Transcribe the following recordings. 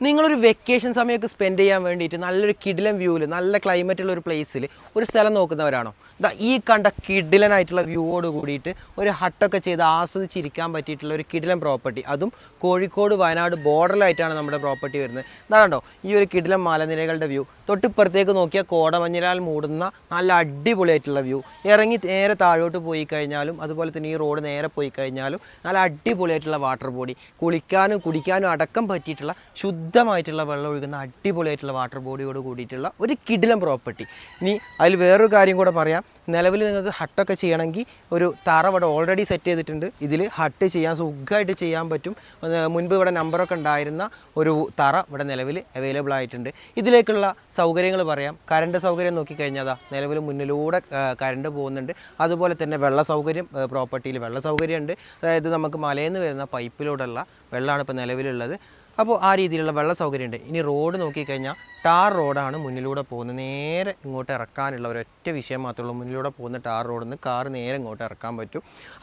നിങ്ങളൊരു വെക്കേഷൻ സമയമൊക്കെ സ്പെൻഡ് ചെയ്യാൻ വേണ്ടിയിട്ട് നല്ലൊരു കിടിലൻ വ്യൂവിൽ നല്ല ക്ലൈമറ്റ് ഉള്ള ഒരു പ്ലേസിൽ ഒരു സ്ഥലം നോക്കുന്നവരാണോ? ഇതാ ഈ കണ്ട കിടിലനായിട്ടുള്ള വ്യൂവോട് കൂടിയിട്ട് ഒരു ഹട്ടൊക്കെ ചെയ്ത് ആസ്വദിച്ചിരിക്കാൻ പറ്റിയിട്ടുള്ള ഒരു കിടിലൻ പ്രോപ്പർട്ടി അതും കോഴിക്കോട് വയനാട് ബോർഡറിലായിട്ടാണ് നമ്മുടെ പ്രോപ്പർട്ടി വരുന്നത്. ഇതാ കണ്ടോ ഈ ഒരു കിടിലൻ മലനിരകളുടെ വ്യൂ തൊട്ടിപ്പുറത്തേക്ക് നോക്കിയാൽ കോടമഞ്ഞിലാൽ മൂടുന്ന നല്ല അടിപൊളിയായിട്ടുള്ള വ്യൂ ഇറങ്ങി നേരെ താഴോട്ട് പോയി കഴിഞ്ഞാലും അതുപോലെ തന്നെ ഈ റോഡ് നേരെ പോയി കഴിഞ്ഞാലും നല്ല അടിപൊളിയായിട്ടുള്ള വാട്ടർ ബോഡി കുളിക്കാനും കുടിക്കാനും അടക്കം പറ്റിയിട്ടുള്ള ശുദ്ധമായിട്ടുള്ള വെള്ളം ഒഴുകുന്ന അടിപൊളിയായിട്ടുള്ള വാട്ടർ ബോഡിയോട് കൂടിയിട്ടുള്ള ഒരു കിടിലം പ്രോപ്പർട്ടി ഇനി അതിൽ വേറൊരു കാര്യം കൂടെ പറയാം. നിലവിൽ നിങ്ങൾക്ക് ഹട്ടൊക്കെ ചെയ്യണമെങ്കിൽ ഒരു തറ ഇവിടെ ഓൾറെഡി സെറ്റ് ചെയ്തിട്ടുണ്ട്. ഇതിൽ ഹട്ട് ചെയ്യാൻ സുഖമായിട്ട് ചെയ്യാൻ പറ്റും. മുൻപ് ഇവിടെ നമ്പറൊക്കെ ഉണ്ടായിരുന്ന ഒരു തറ ഇവിടെ നിലവിൽ അവൈലബിൾ ആയിട്ടുണ്ട്. ഇതിലേക്കുള്ള സൗകര്യങ്ങൾ പറയാം. കറണ്ട് സൗകര്യം നോക്കിക്കഴിഞ്ഞാൽ അതാ നിലവിൽ മുന്നിലൂടെ കറണ്ട് പോകുന്നുണ്ട്. അതുപോലെ തന്നെ വെള്ള സൗകര്യം പ്രോപ്പർട്ടിയിൽ വെള്ള സൗകര്യമുണ്ട്. അതായത് നമുക്ക് മലയിൽ നിന്ന് വരുന്ന പൈപ്പിലൂടെയുള്ള വെള്ളമാണ് ഇപ്പോൾ നിലവിലുള്ളത്. അപ്പോൾ ആ രീതിയിലുള്ള വെള്ള സൗകര്യമുണ്ട് ഇനി റോഡ് നോക്കിക്കഴിഞ്ഞാൽ ടാർ റോഡാണ് മുന്നിലൂടെ പോകുന്നത്. നേരെ ഇങ്ങോട്ട് ഇറക്കാനുള്ള ഒരൊറ്റ വിഷയം മാത്രമേ ഉള്ളൂ. മുന്നിലൂടെ പോകുന്ന ടാർ റോഡിൽ നിന്ന് കാർ നേരെ ഇങ്ങോട്ട് ഇറക്കാൻ പറ്റും.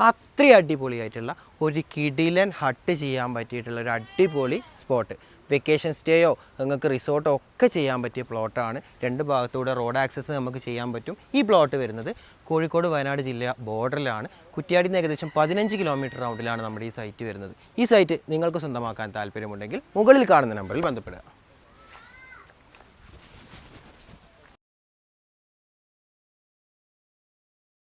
അത്രയും അടിപൊളിയായിട്ടുള്ള ഒരു കിടിലൻ ഹട്ട് ചെയ്യാൻ പറ്റിയിട്ടുള്ള ഒരു അടിപൊളി സ്പോട്ട് വെക്കേഷൻ സ്റ്റേയോ നിങ്ങൾക്ക് റിസോർട്ടോ ഒക്കെ ചെയ്യാൻ പറ്റിയ പ്ലോട്ടാണ് രണ്ട് ഭാഗത്തൂടെ റോഡ് ആക്സസ് നമുക്ക് ചെയ്യാൻ പറ്റും. ഈ പ്ലോട്ട് വരുന്നത് കോഴിക്കോട് വയനാട് ജില്ല ബോർഡറിലാണ് കുറ്റിയാടിന്ന് ഏകദേശം പതിനഞ്ച് കിലോമീറ്റർ റൗണ്ടിലാണ് നമ്മുടെ ഈ സൈറ്റ് വരുന്നത്. ഈ സൈറ്റ് നിങ്ങൾക്ക് സ്വന്തമാക്കാൻ താല്പര്യമുണ്ടെങ്കിൽ മുകളിൽ കാണുന്ന നമ്പറിൽ ബന്ധപ്പെടുക.